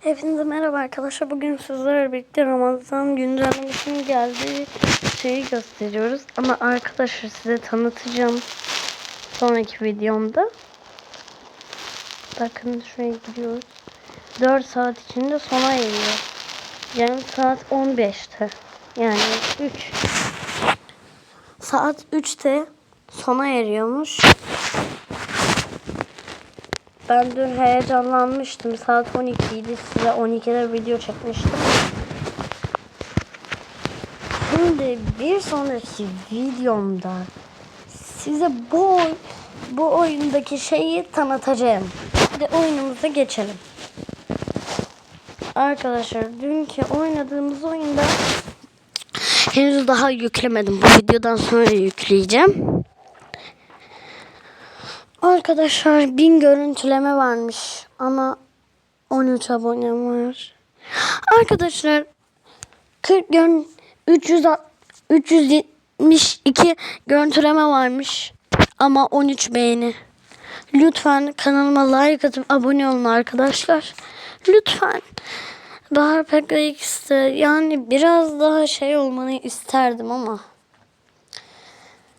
Hepinize merhaba arkadaşlar. Bugün sizlerle birlikte Ramazan güncellemesinin geldiği şeyi gösteriyoruz. Ama arkadaşlar size tanıtacağım sonraki videomda. Bakın şuraya gidiyoruz. 4 saat içinde sona eriyor. Yani saat 15'te. Yani 3. Saat 3'te sona eriyormuş. Ben dün heyecanlanmıştım. Saat 12 idi. Size 12'de video çekmiştim. Şimdi bir sonraki videomda size bu bu oyundaki şeyi tanıtacağım. Hadi oyunumuza geçelim. Arkadaşlar dünkü oynadığımız oyunda henüz daha yüklemedim. Bu videodan sonra yükleyeceğim. Arkadaşlar 1000 görüntüleme varmış ama 13 abonem var. Arkadaşlar 40 gön 300 a- 372 görüntüleme varmış ama 13 beğeni. Lütfen kanalıma like atıp abone olun arkadaşlar. Lütfen. Bahar PKX'te yani biraz daha şey olmanı isterdim ama.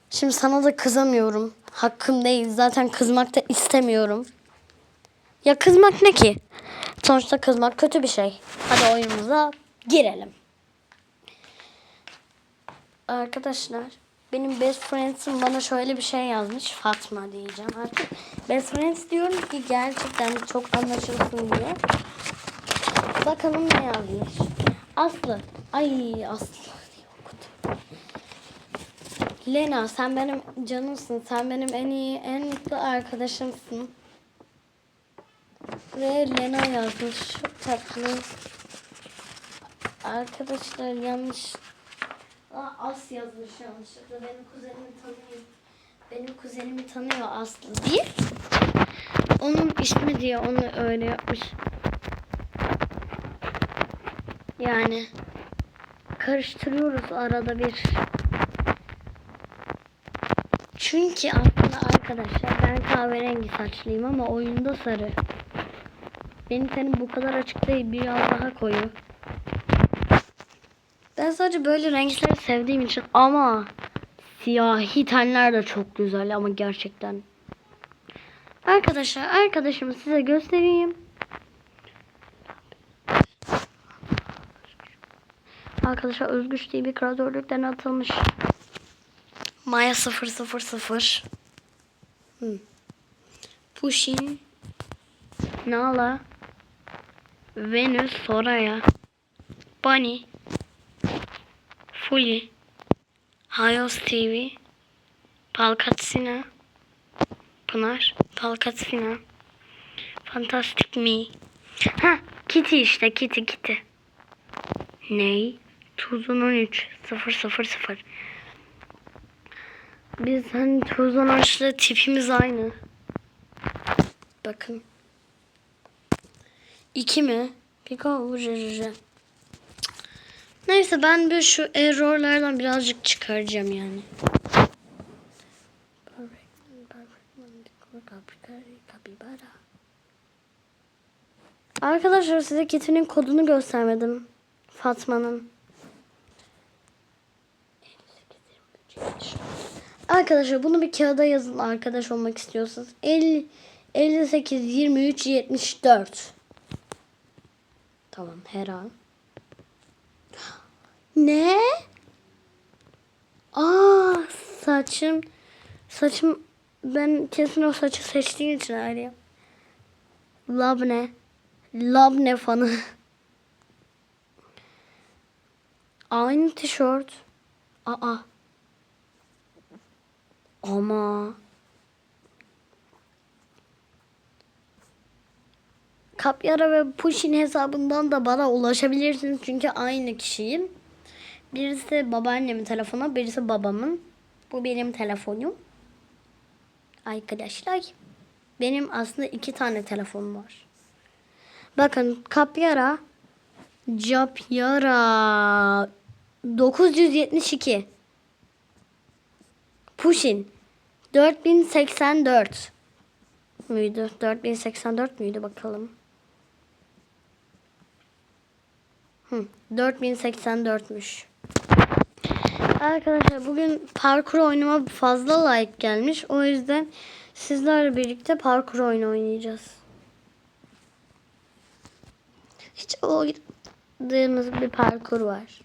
Şimdi sana da kızamıyorum. Hakkım değil. Zaten kızmak da istemiyorum. Ya kızmak ne ki? Sonuçta kızmak kötü bir şey. Hadi oyunumuza girelim. Arkadaşlar benim best friends'im bana şöyle bir şey yazmış. Fatma diyeceğim artık. Best friends diyorum ki gerçekten çok anlaşılsın diye. Bakalım ne yazmış. Aslı. Ay Aslı diye okudum. Lena sen benim canımsın. Sen benim en iyi, en mutlu arkadaşımsın. Ve Lena yazmış. Çok tatlı. Arkadaşlar yanlış. Aa, As yazmış yanlışlıkla. Benim kuzenimi tanıyor. Benim kuzenimi tanıyor Aslı diye. Onun ismi diye onu öyle yapmış. Yani karıştırıyoruz arada bir. Çünkü aslında arkadaşlar ben kahverengi saçlıyım ama oyunda sarı. Benim tenim bu kadar açık değil biraz daha koyu. Ben sadece böyle renkleri sevdiğim için ama siyahi tenler de çok güzel ama gerçekten. Arkadaşlar arkadaşımı size göstereyim. Arkadaşlar Özgüç diye bir kreatörlükten atılmış. Maya 000. Hmm. Pushin. Nala. Venüs Soraya. Bunny. Fully. Hayos TV. Palkatsina. Pınar. Palkatsina. Fantastic Me. Ha, Kitty işte Kitty Kitty. Ney? Tuzun 13 000. Biz hani Tuzan Aş'la tipimiz aynı. Bakın. İki mi? Pika ucacıca. Neyse ben bir şu errorlardan birazcık çıkaracağım yani. Arkadaşlar size kitinin kodunu göstermedim. Fatma'nın. Arkadaşlar bunu bir kağıda yazın arkadaş olmak istiyorsanız. 50 58 23 74. Tamam her an. Ne? Aa saçım saçım ben kesin o saçı seçtiğim için arıyorum. Love ne? Love ne fanı. Aynı tişört. Aa. Ama Kapyara ve Pushin hesabından da bana ulaşabilirsiniz çünkü aynı kişiyim. Birisi babaannemin telefonu, birisi babamın. Bu benim telefonum. Arkadaşlar benim aslında iki tane telefonum var. Bakın Kapyara Capyara 972 Pushin 4084 müydü? 4084 müydü bakalım. Hı, 4084'müş. Arkadaşlar bugün parkur oynama fazla like gelmiş. O yüzden sizlerle birlikte parkur oyunu oynayacağız. Hiç oynadığımız bir parkur var.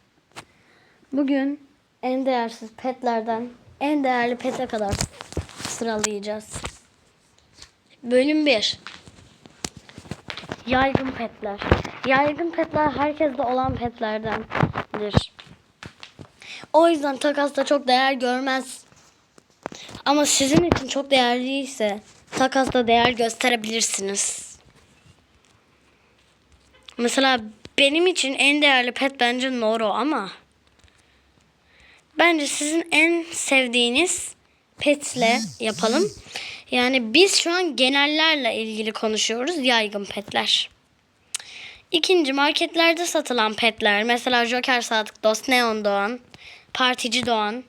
Bugün en değersiz petlerden en değerli pete kadar sıralayacağız. Bölüm 1. Yaygın petler. Yaygın petler herkeste olan petlerdendir. O yüzden takasta çok değer görmez. Ama sizin için çok değerliyse takasta değer gösterebilirsiniz. Mesela benim için en değerli pet bence Noro ama bence sizin en sevdiğiniz petle yapalım. Yani biz şu an genellerle ilgili konuşuyoruz. Yaygın petler. İkinci marketlerde satılan petler. Mesela Joker Sadık Dost, Neon Doğan, Partici Doğan.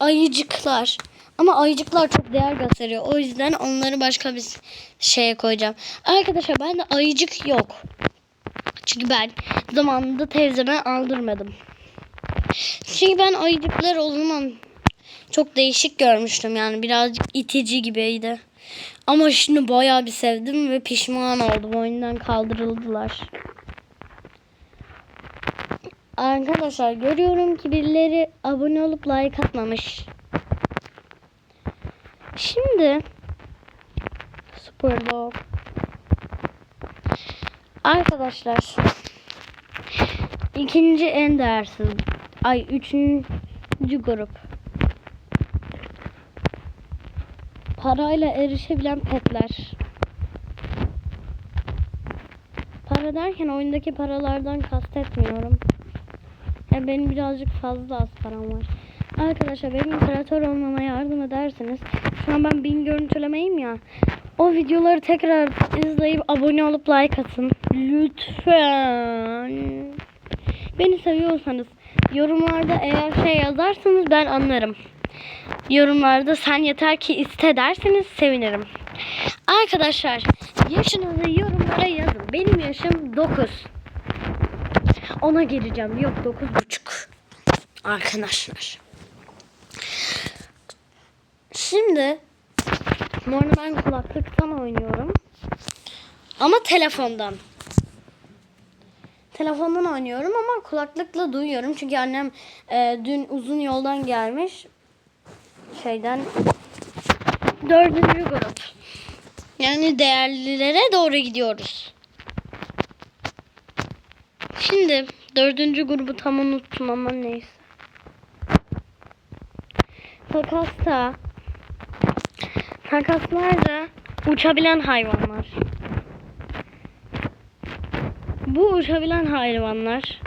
Ayıcıklar. Ama ayıcıklar çok değer gösteriyor. O yüzden onları başka bir şeye koyacağım. Arkadaşlar bende ayıcık yok. Çünkü ben zamanında teyzeme aldırmadım. Çünkü ben ayıcıklar o zaman çok değişik görmüştüm yani birazcık itici gibiydi. Ama şimdi bayağı bir sevdim ve pişman oldum. Oyundan kaldırıldılar. Arkadaşlar görüyorum ki birileri abone olup like atmamış. Şimdi Super Dog. Arkadaşlar ikinci en değersiz ay üçüncü grup parayla erişebilen petler. Para derken oyundaki paralardan kastetmiyorum. Ya benim birazcık fazla az param var. Arkadaşlar benim kreatör olmama yardım ederseniz şu an ben bin görüntülemeyim ya. O videoları tekrar izleyip abone olup like atın. Lütfen. Beni seviyorsanız yorumlarda eğer şey yazarsanız ben anlarım. Yorumlarda sen yeter ki iste derseniz sevinirim. Arkadaşlar yaşınızı yorumlara yazın. Benim yaşım 9. Ona geleceğim. Yok 9,5. Arkadaşlar. Şimdi bu arada ben kulaklıktan oynuyorum. Ama telefondan. Telefondan oynuyorum ama kulaklıkla duyuyorum. Çünkü annem e, dün uzun yoldan gelmiş. Şeyden dördüncü grup. Yani değerlilere doğru gidiyoruz. Şimdi dördüncü grubu tam unuttum ama neyse. Takasta takaslarda uçabilen hayvanlar. Bu uçabilen hayvanlar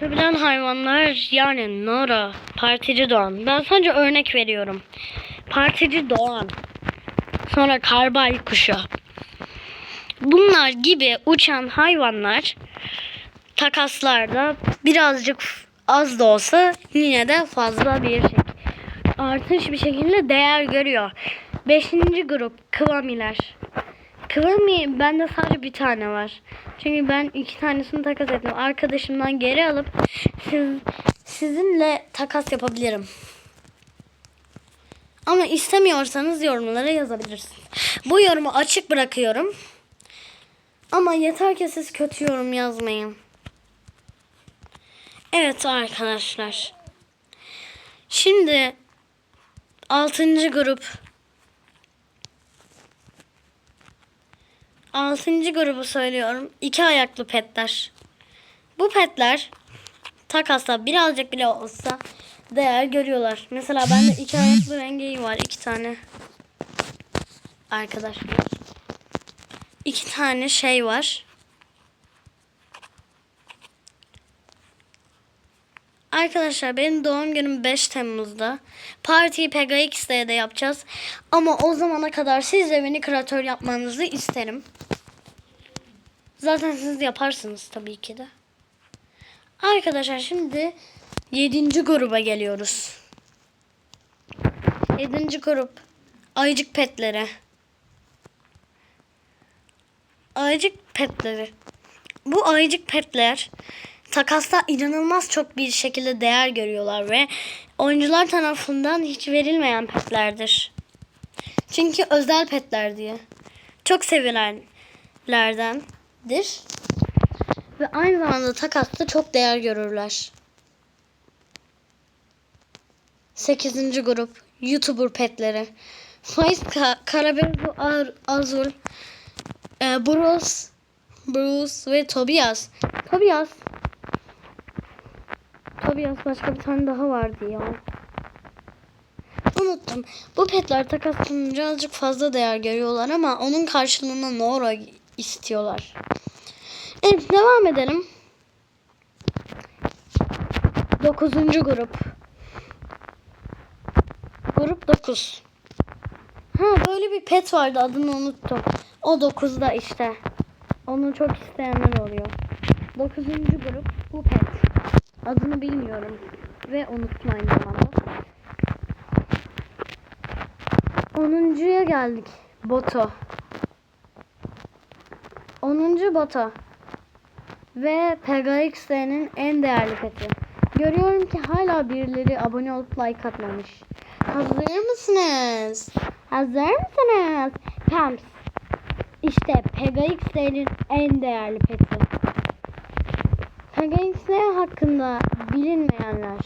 uçabilen hayvanlar yani Nora, Partici Doğan. Ben sadece örnek veriyorum. Partici Doğan. Sonra karbay kuşu. Bunlar gibi uçan hayvanlar takaslarda birazcık az da olsa yine de fazla bir şey. Artış bir şekilde değer görüyor. Beşinci grup kıvamiler. Kıvami bende sadece bir tane var. Çünkü ben iki tanesini takas ettim. Arkadaşımdan geri alıp siz, sizinle takas yapabilirim. Ama istemiyorsanız yorumlara yazabilirsiniz. Bu yorumu açık bırakıyorum. Ama yeter ki siz kötü yorum yazmayın. Evet arkadaşlar. Şimdi 6. grup Altıncı grubu söylüyorum. İki ayaklı petler. Bu petler takasla birazcık bile olsa değer görüyorlar. Mesela bende iki ayaklı rengeyi var. iki tane. Arkadaşlar. İki tane şey var. Arkadaşlar benim doğum günüm 5 Temmuz'da. Partiyi PegaX'de de yapacağız. Ama o zamana kadar siz de beni kreatör yapmanızı isterim. Zaten siz yaparsınız tabii ki de. Arkadaşlar şimdi 7. gruba geliyoruz. 7. grup ayıcık petlere. ayıcık petleri. Bu ayıcık petler takasta inanılmaz çok bir şekilde değer görüyorlar ve oyuncular tarafından hiç verilmeyen petlerdir. Çünkü özel petler diye. Çok sevilenlerdendir. Ve aynı zamanda takasta çok değer görürler. 8. grup YouTuber petleri. Faiz Ka Karabezu Ar Azul e, Bruce Bruce ve Tobias. Tobias. Tobias başka bir tane daha vardı ya. Unuttum. Bu petler takasında birazcık fazla değer görüyorlar ama onun karşılığında Nora istiyorlar. Evet devam edelim. Dokuzuncu grup. Grup 9. Ha böyle bir pet vardı adını unuttum. O 9'da işte. Onu çok isteyenler oluyor. 9. grup bu pet. Adını bilmiyorum. Ve unuttum aynı zamanda. 10.ya geldik. Boto. 10. Boto. Ve PGX'nin en değerli peti. Görüyorum ki hala birileri abone olup like atmamış. Hazır mısınız? Hazır mısınız? Pams. İşte PGX'nin en değerli peti. PGX hakkında bilinmeyenler.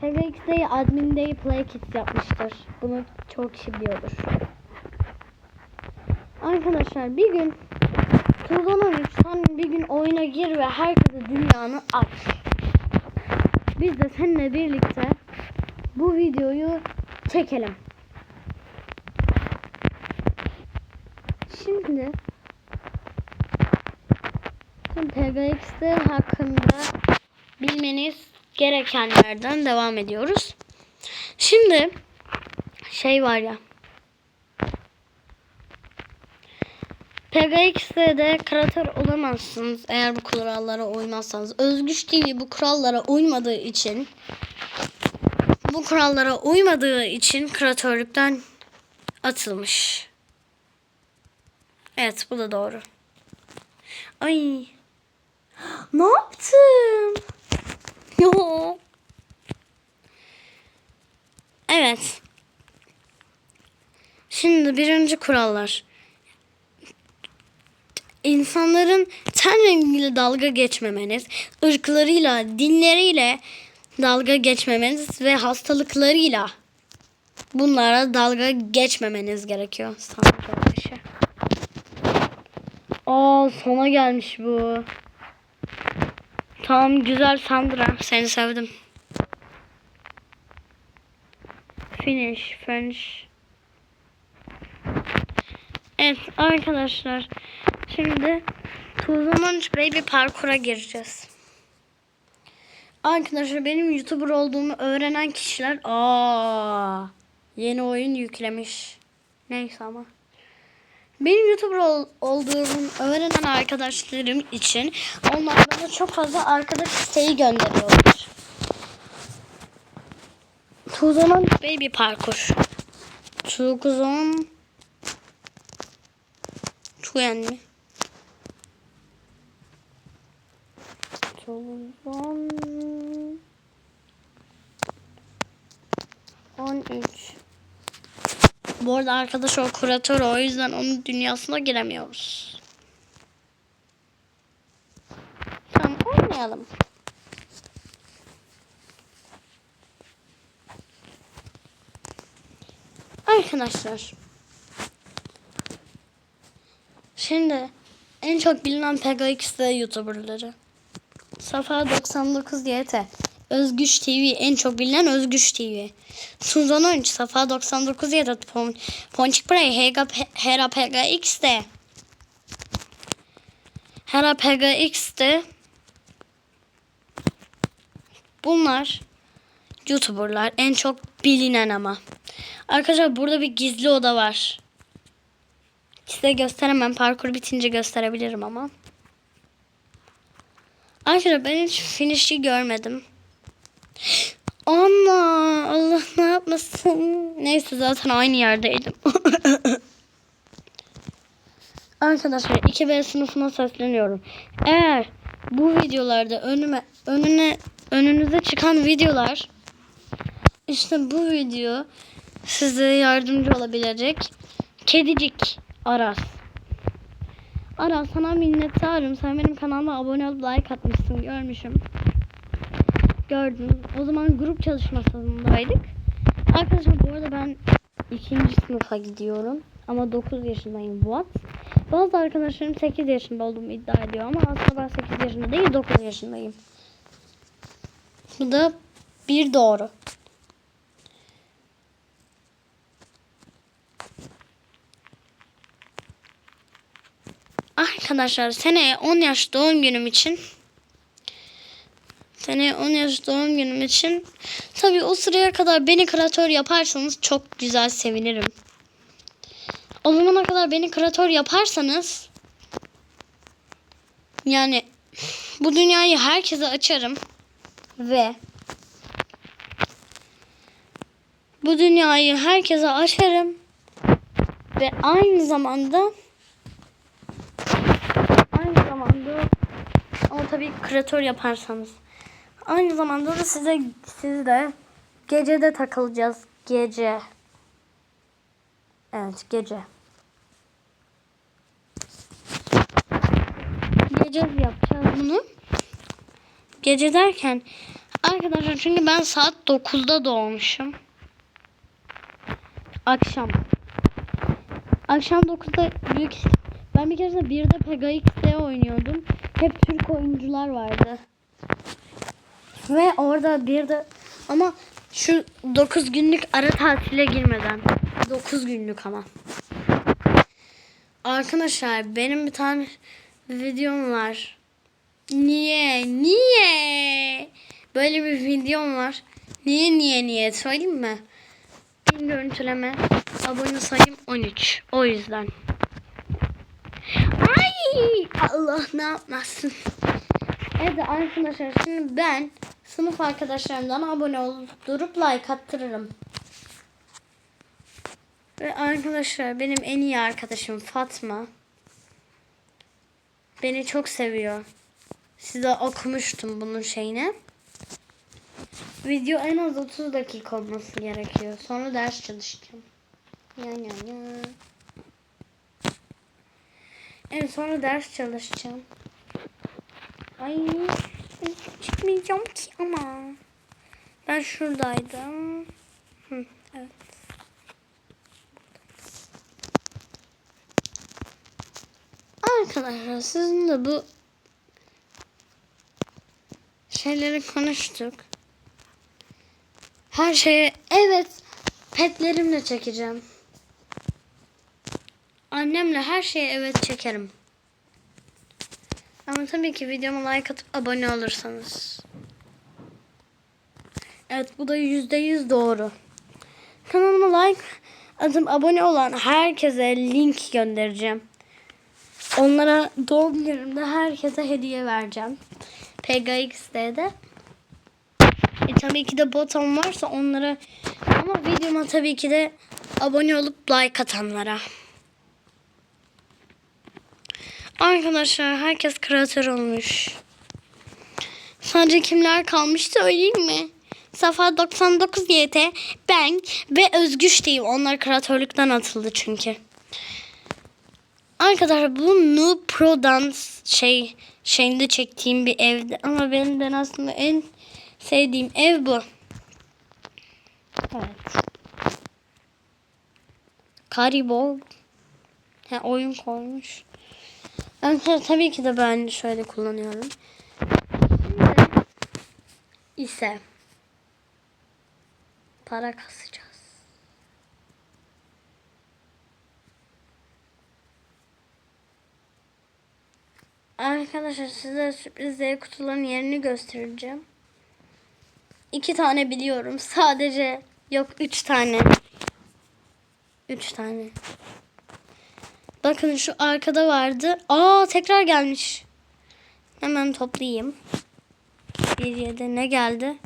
PGX'de Admin Day Play Kit yapmıştır. Bunu çok kişi biliyordur. Arkadaşlar bir gün Tuzan 13 sen bir gün oyuna gir ve herkese dünyanı aç. Biz de seninle birlikte bu videoyu çekelim. Şimdi tüm PGX'de hakkında bilmeniz gerekenlerden devam ediyoruz. Şimdi şey var ya PGX'de de kreatör olamazsınız eğer bu kurallara uymazsanız. Özgüç TV bu kurallara uymadığı için bu kurallara uymadığı için kreatörlükten atılmış. Evet bu da doğru. Ay. Ne yaptım? Yo. Evet. Şimdi birinci kurallar. İnsanların ten rengiyle dalga geçmemeniz, ırklarıyla, dinleriyle dalga geçmemeniz ve hastalıklarıyla bunlara dalga geçmemeniz gerekiyor. Sana kardeşi. Aa sona gelmiş bu. Tamam güzel Sandra. Seni sevdim. Finish. Finish. Evet arkadaşlar. Şimdi Tuzlaman Bey bir parkura gireceğiz. Arkadaşlar benim YouTuber olduğumu öğrenen kişiler aa yeni oyun yüklemiş. Neyse ama. Benim YouTuber ol, olduğumu öğrenen arkadaşlarım için onlar bana çok fazla arkadaş isteği gönderiyorlar. Tuzan'ın baby parkur. Tuzan Tuyen mi? Tuzan 13 bu arada arkadaş o kuratör o yüzden onun dünyasına giremiyoruz. Tamam oynayalım. Arkadaşlar. Şimdi en çok bilinen PGX'de YouTuber'ları. Safa 99 YT. Özgüç TV en çok bilinen Özgüç TV. Suzan 13 Safa 99 ya da Pon Ponçik Play Hera, Hera Pega X'de. Hera Pega X'de. Bunlar YouTuber'lar en çok bilinen ama. Arkadaşlar burada bir gizli oda var. Size gösteremem. Parkur bitince gösterebilirim ama. Arkadaşlar ben hiç finish'i görmedim. Ama Allah ne yapmasın. Neyse zaten aynı yerdeydim. Arkadaşlar 2B sınıfına sesleniyorum. Eğer bu videolarda önüme önüne önünüze çıkan videolar işte bu video size yardımcı olabilecek kedicik Aras. Aras sana minnettarım. Sen benim kanalıma abone olup like atmışsın. Görmüşüm. Gördüm. O zaman grup çalışmasındaydık. Arkadaşlar bu arada ben ikinci sınıfa gidiyorum. Ama 9 yaşındayım. What? Bazı arkadaşlarım 8 yaşında olduğumu iddia ediyor ama aslında ben 8 yaşında değil 9 yaşındayım. Bu da bir doğru. Arkadaşlar seneye 10 yaş doğum günüm için seneye 10 yaş doğum günüm için tabii o sıraya kadar beni kreatör yaparsanız çok güzel sevinirim. O zamana kadar beni kreatör yaparsanız yani bu dünyayı herkese açarım ve bu dünyayı herkese açarım ve aynı zamanda aynı zamanda ama tabii kreatör yaparsanız. Aynı zamanda da size siz de gecede takılacağız. Gece. Evet gece. Gece yapacağız bunu. Gece derken arkadaşlar çünkü ben saat 9'da doğmuşum. Akşam. Akşam 9'da büyük ben bir bir de Pega X'de oynuyordum. Hep Türk oyuncular vardı. Ve orada bir de ama şu 9 günlük ara tatile girmeden 9 günlük ama. Arkadaşlar benim bir tane videom var. Niye? Niye? Böyle bir videom var. Niye niye niye söyleyeyim mi? Benim görüntüleme abone sayım 13. O yüzden. Allah ne yapmasın. Evet arkadaşlar şimdi ben sınıf arkadaşlarımdan abone olup durup like attırırım. Ve arkadaşlar benim en iyi arkadaşım Fatma. Beni çok seviyor. Size okumuştum bunun şeyini. Video en az 30 dakika olması gerekiyor. Sonra ders çalışacağım. Ya ya ya. Evet sonra ders çalışacağım. Ay çıkmayacağım ki ama. Ben şuradaydım. Hı, evet. Arkadaşlar sizinle bu şeyleri konuştuk. Her şeye evet petlerimle çekeceğim. Annemle her şeye evet çekerim. Ama tabii ki videoma like atıp abone olursanız. Evet bu da yüzde yüz doğru. Kanalıma like atıp abone olan herkese link göndereceğim. Onlara doğum günümde herkese hediye vereceğim. PGX'de de. E tabii ki de botam varsa onlara ama videoma tabii ki de abone olup like atanlara. Arkadaşlar herkes kreatör olmuş. Sadece kimler kalmış söyleyeyim mi? Safa 99 YT, ben ve Özgüç diyeyim. Onlar kreatörlükten atıldı çünkü. Arkadaşlar bu Noob Pro'dan şey şeyinde çektiğim bir evde ama benim de aslında en sevdiğim ev bu. Evet. Karibol. Ha, oyun koymuş. Ben tabii ki de ben şöyle kullanıyorum. Şimdi ise para kasacağız. Arkadaşlar size sürpriz Z kutuların yerini göstereceğim. İki tane biliyorum. Sadece yok üç tane. Üç tane. Bakın şu arkada vardı. Aa tekrar gelmiş. Hemen toplayayım. Bir yerde ne geldi?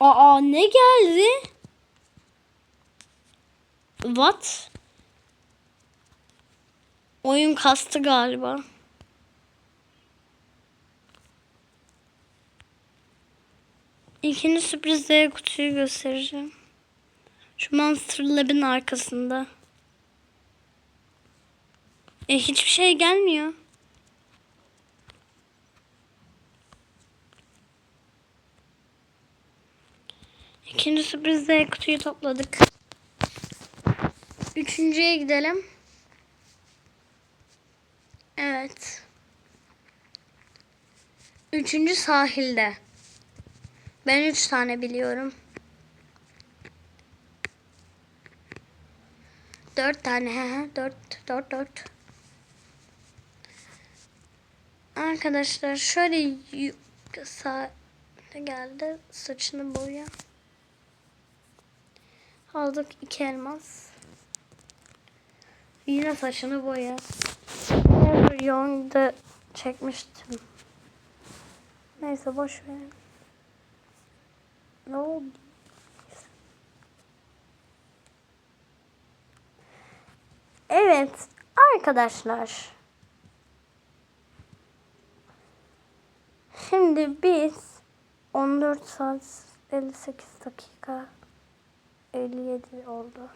Aa ne geldi? What? oyun kastı galiba. İkinci sürprizde kutuyu göstereceğim. Şu Monster Lab'in arkasında. E hiçbir şey gelmiyor. İkinci sürprizde kutuyu topladık. Üçüncüye gidelim. Evet. Üçüncü sahilde. Ben üç tane biliyorum. Dört tane. dört, dört, dört. Arkadaşlar şöyle sağ geldi saçını boya. Aldık iki elmas. Yine saçını boya. Young'da çekmiştim. Neyse boş ver. Ne oldu? Evet arkadaşlar. Şimdi biz 14 saat 58 dakika 57 oldu.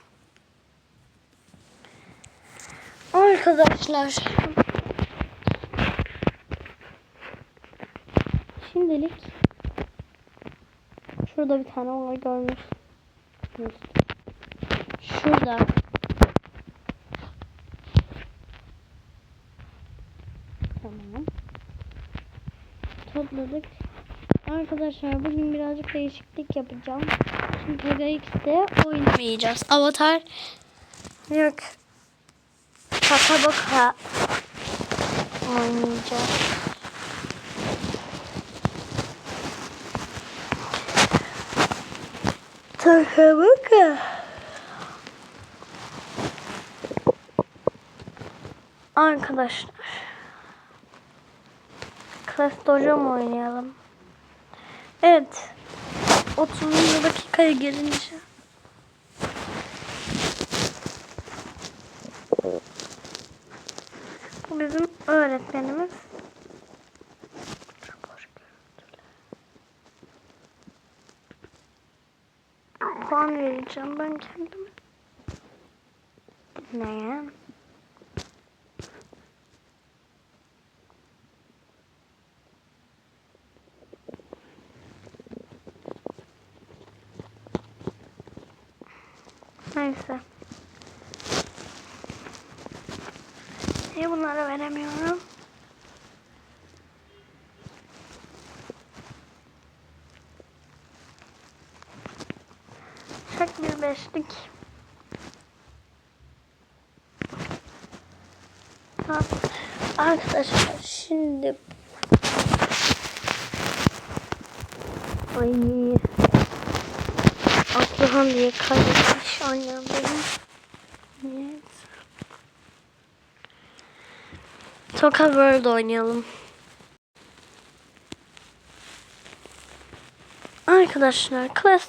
Arkadaşlar. Şimdilik şurada bir tane var görmüş. Şurada. Topladık. Arkadaşlar bugün birazcık değişiklik yapacağım. Şimdi Pega oynamayacağız. Avatar yok. Kaka baka oynayacağız. Kaka baka. Arkadaşlar. Clash Dojo mu oynayalım? Evet. 30. dakikaya gelince. Bizim öğretmenimiz. Puan vereceğim ben kendime. Ne? Neyse. Niye bunlara veremiyorum? Çek bir beşlik. Arkadaşlar şimdi Ay Aslıhan diye kaybetmiş annem benim. Evet. Toka World oynayalım. Arkadaşlar Clash